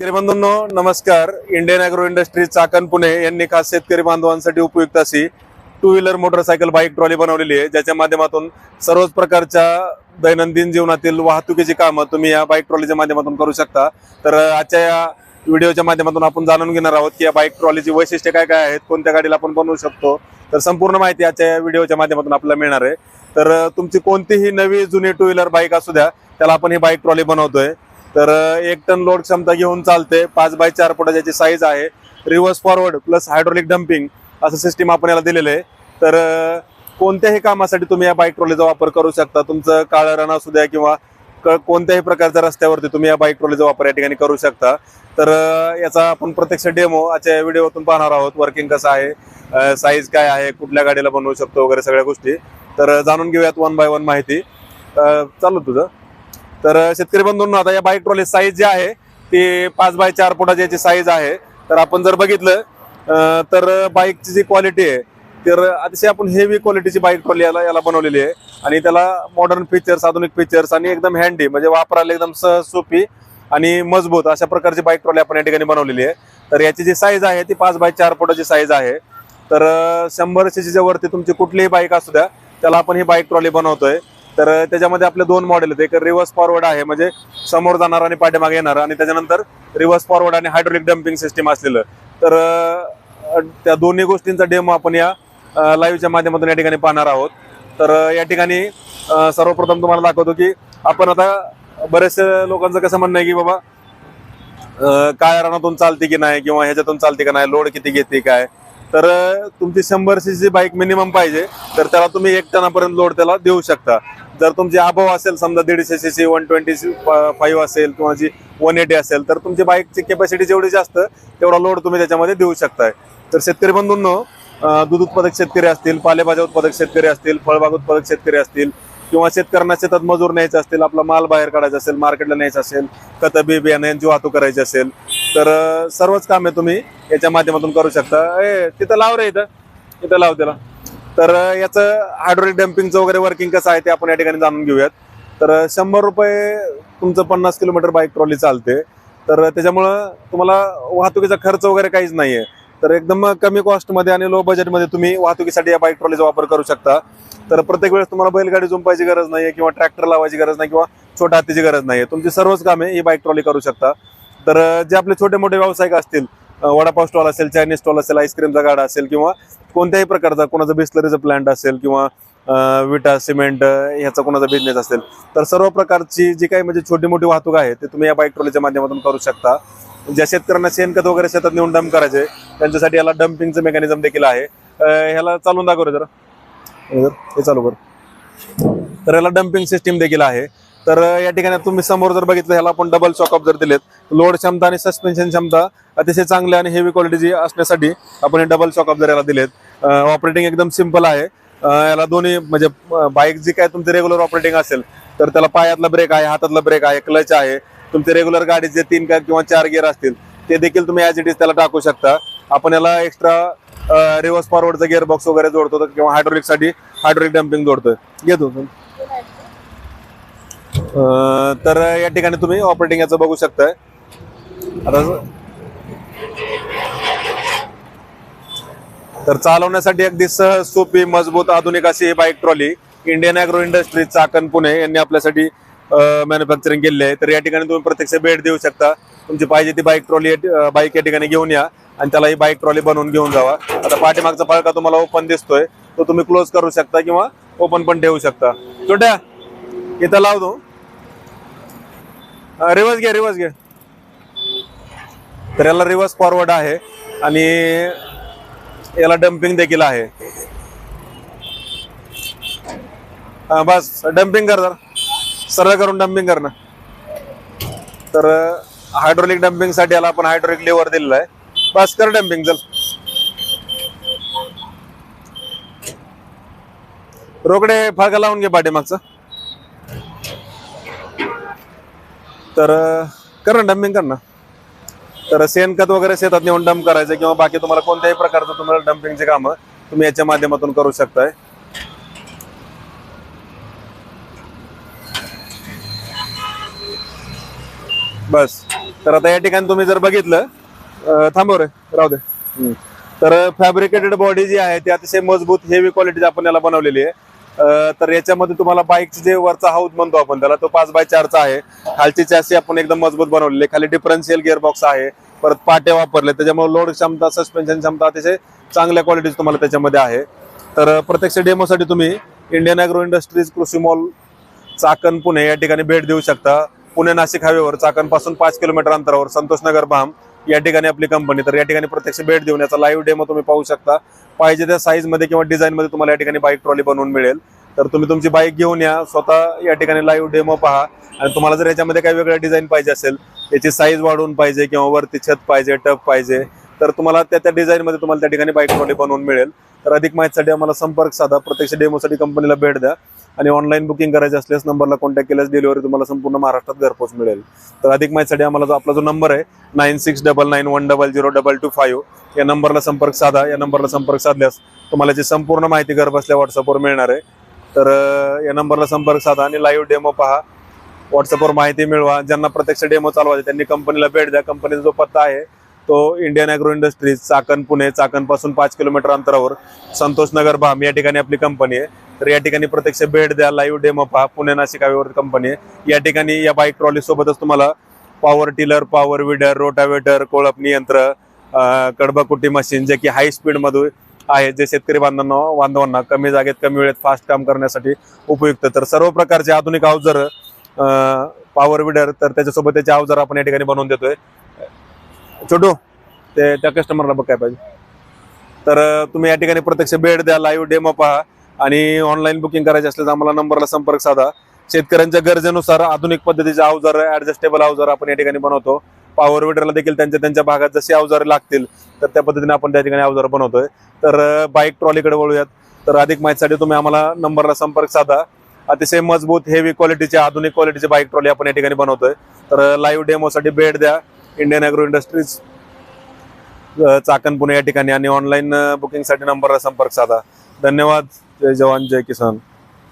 शेतकरी बांधवांनो नमस्कार. Indian agro industry Chakan Pune यांनी खास शेतकरी बांधवांसाठी उपयुक्त अशी two wheeler motorcycle bike trolley बनवलेली आहे. ज्याच्या माध्यमातून सर्वच प्रकारच्या दैनंदिन जीवनातील वाहतुकीची कामं तुम्ही या बाईक ट्रॉलीच्या माध्यमातून करू शकता. तर आजच्या या व्हिडिओच्या माध्यमातून आपण जाणून घेणार आहोत की या बाईक ट्रॉलीची वैशिष्ट्ये काय काय आहेत कोणत्या गाडीला आपण बनवू शकतो. तर संपूर्ण माहिती आजच्या या व्हिडिओच्या माध्यमातून आपल्याला मिळणार आहे. तर तुमची कोणतीही नवी जुनी टू व्हीलर बाईक असू द्या त्याला आपण ही बाईक ट्रॉली बनवतोय. तर एक टन लोड क्षमता घेऊन चालते. पाच बाय चार फुटाची साईज आहे. Reverse forward plus hydraulic dumping असं सिस्टीम आपण याला दिलेलं आहे. तर कोणत्याही कामासाठी तुम्ही या बाईक ट्रॉलीचा वापर करू शकता. तुमचं काळं रण असू द्या किंवा क- कोणत्याही प्रकारच्या रस्त्यावरती तुम्ही या बाईक ट्रॉलीचा वापर या ठिकाणी करू शकता. तर याचा आपण प्रत्यक्ष डेमो आजच्या व्हिडिओतून पाहणार आहोत. वर्किंग कसं आहे साईज काय आहे कुठल्या गाडीला बनवू शकतो वगैरे सगळ्या गोष्टी. तर जाणून घेऊयात वन बाय वन माहिती. चालू तुझं. तर शेतकरी बंधूंना आता या बाईक ट्रॉली साईज जी आहे ती पाच बाय चार फुटाची याची साईज आहे. तर आपण जर बघितलं तर बाईकची जी क्वालिटी आहे तर अतिशय आपण हेवी क्वालिटीची बाईक ट्रॉली याला याला बनवलेली आहे. आणि त्याला मॉडर्न फीचर्स आधुनिक फीचर्स आणि एकदम हँडी म्हणजे वापरायला एकदम सहज सोपी आणि मजबूत अशा प्रकारची बाईक ट्रॉली आपण या ठिकाणी बनवलेली आहे. तर याची जी साईज आहे ती पाच बाय चार फुटाची साईज आहे. तर शंभर सीसीच्या वरती तुमची कुठलीही बाईक असू द्या त्याला आपण ही बाईक ट्रॉली बनवतोय. तर त्याच्यामध्ये आपले दोन मॉडेल आहेत. एक रिव्हर्स फॉरवर्ड आहे म्हणजे समोर जाणार आणि पाठीमागे येणार. आणि त्याच्यानंतर रिव्हर्स फॉरवर्ड आणि हायड्रोलिक डम्पिंग सिस्टीम असलेलं. तर त्या दोन्ही गोष्टींचा डेमो आपण या लाईव्हच्या माध्यमातून या ठिकाणी पाहणार आहोत. तर या ठिकाणी सर्वप्रथम तुम्हाला दाखवतो की आपण आता बरेचसे लोकांचं कसं म्हणणं आहे की बाबा काय काळ्या रानातून चालते की नाही किंवा ह्याच्यातून चालते का नाही? लोड किती घेते काय? तर तुमची शंभर सी सी बाईक मिनिमम पाहिजे. तर त्याला तुम्ही एक टनापर्यंत लोड त्याला देऊ शकता. जर तुमची अभाव असेल समजा दीडशे सी वन ट्वेंटी फाईव्ह असेल किंवा जी वन एटी असेल तर तुमची बाईकची कॅपॅसिटी जेवढी जास्त तेवढा लोड तुम्ही त्याच्यामध्ये देऊ शकताय. तर शेतकरी बंधूंनो दूध उत्पादक शेतकरी असतील पालेभाज्या उत्पादक शेतकरी असतील फळबाग उत्पादक शेतकरी असतील किंवा शेतकऱ्यांना शेतात मजूर न्यायचं असतील आपला माल बाहेर काढायचा असेल मार्केटला न्यायचं असेल खत बी बियाणं यांची वाहतूक करायची असेल तर सर्वच कामे तुम्ही याच्या माध्यमातून करू शकता. ए तिथं लाव रे इथं. इथं लाव त्याला. तर याचं हायड्रोलिक डम्पिंगचं वगैरे वर्किंग कसं आहे ते आपण या ठिकाणी जाणून घेऊयात. तर शंभर रुपये तुमचं पन्नास किलोमीटर बाईक ट्रॉली चालते. तर त्याच्यामुळं तुम्हाला वाहतुकीचा खर्च वगैरे काहीच नाहीये. तर एकदम कमी कॉस्टमध्ये आणि लो बजेटमध्ये तुम्ही वाहतुकीसाठी या बाईक ट्रॉलीचा वापर करू शकता. तर प्रत्येक वेळेस तुम्हाला बैलगाडी झुंपायची गरज नाहीये किंवा ट्रॅक्टर लावायची गरज नाही किंवा छोट्या हातीची गरज नाहीये. तुमची सर्वच कामे ही बाईक ट्रॉली करू शकता. तर जे आपले छोटे मोठे व्यावसायिक असतील वडापाव स्टॉल असेल चायनीज स्टॉल असेल आईस्क्रीमचा गाडा असेल किंवा कोणत्याही प्रकारचा कोणाचा बिस्लरीचा प्लांट असेल किंवा विटा सिमेंट ह्याचा कोणाचा बिझनेस असेल. तर सर्व प्रकारची जी काही म्हणजे छोटी मोठी वाहतूक आहे ते तुम्ही या बाईक ट्रॉलीच्या माध्यमातून करू शकता. ज्या शेतकऱ्यांना शेणखत वगैरे शेतात नेऊन डंप करायचे त्यांच्यासाठी याला डम्पिंगचं मेकॅनिझम देखील आहे. ह्याला चालून दाखव जरा. हे जर- चालू कर. तर याला डम्पिंग सिस्टीम देखील आहे. तर या ठिकाणी तुम्ही समोर जर बघितलं ह्याला आपण डबल चॉकअप जर दिलेत लोड क्षमता आणि सस्पेन्शन क्षमता अतिशय चांगल्या आणि हेवी क्वालिटीची असण्यासाठी आपण हे डबल चॉकअप जर याला दिलेत ऑपरेटिंग एकदम सिंपल आहे. याला दोन्ही म्हणजे बाईक जी काय तुमची रेग्युलर ऑपरेटिंग असेल तर त्याला पायातला ब्रेक आहे हातातला ब्रेक आहे क्लच आहे. तुमचे रेग्युलर गाडीचे तीन का किंवा चार गिअर असतील ते देखील तुम्ही ॲज इट इज त्याला टाकू शकता. आपण याला एक्स्ट्रा रिव्हर्स फॉरवर्डचा गिअर बॉक्स वगैरे जोडतो किंवा हायड्रोलिकसाठी हायड्रोलिक डम्पिंग जोडतो घेतो तर या ठिकाणी तुम्ही ऑपरेटिंग याचं बघू शकताय. आता तर चालवण्यासाठी अगदी सहज सोपी मजबूत आधुनिक अशी ही bike trolley Indian agro industry Chakan Pune यांनी आपल्यासाठी मॅन्युफॅक्चरिंग केलेली आहे. तर या ठिकाणी तुम्ही प्रत्यक्ष भेट देऊ शकता. तुमची पाहिजे ती बाईक ट्रॉली बाईक या ठिकाणी घेऊन या आणि त्याला ही बाईक ट्रॉली बनवून घेऊन जावा. आता पाठीमागचा फळका तुम्हाला ओपन दिसतोय. तो तुम्ही क्लोज करू शकता किंवा ओपन पण ठेवू शकता. छोट्या इथं लावतो रिवर्स घे रिवर्स घे. तर याला रिवर्स फॉरवर्ड आहे आणि याला डम्पिंग देखील आहे. हा, बस डम्पिंग कर जरा. सरळ करून डम्पिंग करणं. तर हायड्रोलिक डम्पिंगसाठी याला आपण हायड्रोलिक लेवर दिलेलं आहे. बस कर डम्पिंग चल. रोकडे फाळका लावून घे पाठीमागचं. तर कर ना डम्पिंग कर ना. तर शेणखत वगैरे शेतात नेऊन डंप करायचं किंवा बाकी तुम्हाला कोणत्याही प्रकारचं तुम्हाला डम्पिंगचे कामं तुम्ही याच्या माध्यमातून करू शकताय. बस. तर आता या ठिकाणी तुम्ही जर बघितलं थांबव रे राहू दे. तर फॅब्रिकेटेड बॉडी जी आहे ती अतिशय मजबूत हेवी क्वालिटी आपण याला बनवलेली आहे. तर याच्यामध्ये तुम्हाला बाईकचे जे वरचा हाऊस म्हणतो आपण त्याला तो पाच बाय चारचा आहे. खालची चॅसी आपण एकदम मजबूत बनवलेली आहे. खाली डिफरन्शियल गिअर बॉक्स आहे. परत पाटे वापरले त्याच्यामुळे लोड क्षमता सस्पेन्शन क्षमता अतिशय चांगल्या क्वालिटीची तुम्हाला त्याच्यामध्ये आहे. तर प्रत्यक्ष डेमोसाठी तुम्ही Indian agro industries Krushi mall Chakan Pune या ठिकाणी भेट देऊ शकता. पुणे नाशिक हायवेवर चाकणपासून पाच किलोमीटर अंतरावर संतोषनगर बाम भाम या ठिकाणी आपली कंपनी तर या ठिकाणी प्रत्यक्ष भेट देऊन याचा लाईव्ह डेमो तुम्ही पाहू शकता. पाहिजे त्या साईजमध्ये किंवा डिझाईन मध्ये तुम्हाला या ठिकाणी बाईक ट्रॉली बनवून मिळेल. तर तुम्ही तुमची बाईक घेऊन या स्वतः या ठिकाणी लाईव्ह डेमो पहा. आणि तुम्हाला जर याच्यामध्ये काही वेगळ्या डिझाईन पाहिजे असेल याची साईज वाढवून पाहिजे किंवा वरती छत पाहिजे टप पाहिजे तर तुम्हाला त्या त्या डिझाईन मध्ये तुम्हाला त्या ठिकाणी बाईक ट्रॉली बनवून मिळेल. तर अधिक माहितीसाठी आम्हाला संपर्क साधा. प्रत्यक्ष डेमोसाठी कंपनीला भेट द्या. आणि ऑनलाईन बुकिंग करायचे असल्यास नंबरला कॉन्टॅक्ट केल्यास डिलिव्हरी तुम्हाला संपूर्ण महाराष्ट्रात घरपोच मिळेल. तर अधिक माहितीसाठी आम्हाला जो आपला जो नंबर आहे nine six double nine one double zero double two five या नंबरला संपर्क साधा. या नंबरला संपर्क साधल्यास तुम्हाला जी संपूर्ण माहिती घर बसल्या व्हॉट्सअपवर मिळणार आहे. तर या नंबरला संपर्क साधा आणि लाईव्ह डेमो पहा. व्हॉट्सअपवर माहिती मिळवा. ज्यांना प्रत्यक्ष डेमो चालवायचे त्यांनी कंपनीला भेट द्या. कंपनीचा जो पत्ता आहे तो Indian agro industries Chakan Pune चाकणपासून पाच किलोमीटर अंतरावर संतोष नगर भाम या ठिकाणी आपली कंपनी आहे. तर या ठिकाणी प्रत्यक्ष भेट द्या लाईव्ह डेमो पहा. पुणे नाशिक हायवेवर कंपनी आहे. या ठिकाणी या बाईक ट्रॉली सोबतच तुम्हाला power tiller power weeder rotavator कोळपणी यंत्र कडबकुटी मशीन जे की हाय स्पीडमध्ये आहे जे शेतकरी बांधवांना बांधवांना कमी जागेत कमी वेळेत फास्ट काम करण्यासाठी उपयुक्त तर सर्व प्रकारचे आधुनिक अवजार पॉवर विडर तर त्याच्यासोबत त्याचे अवजार आपण या ठिकाणी बनवून देतोय. छोटू ते त्या कस्टमरला बघ काय पाहिजे. तर तुम्ही या ठिकाणी प्रत्यक्ष भेट द्या लाईव्ह डेमो पहा आणि ऑनलाईन बुकिंग करायचे असल्यास आम्हाला नंबरला संपर्क साधा. शेतकऱ्यांच्या गरजेनुसार आधुनिक पद्धतीचे अवजार ऍडजस्टेबल अवजार आपण या ठिकाणी बनवतो. पॉवर विडरला देखील त्यांच्या त्यांच्या भागात जशी अवजारे लागतील तर त्या पद्धतीने आपण त्या ठिकाणी अवजार बनवतोय. तर बाईक ट्रॉलीकडे वळूयात. तर अधिक माहितीसाठी तुम्ही आम्हाला नंबरला संपर्क साधा. अतिशय मजबूत हेवी क्वालिटीचे आधुनिक क्वालिटीचे बाईक ट्रॉली आपण या ठिकाणी बनवतोय. तर लाईव्ह डेमोसाठी भेट द्या. Indian agro industries Chakan Pune या ठिकाणी आणि ऑनलाईन बुकिंगसाठी नंबरला संपर्क साधा. धन्यवाद. जय जवान जय किसान.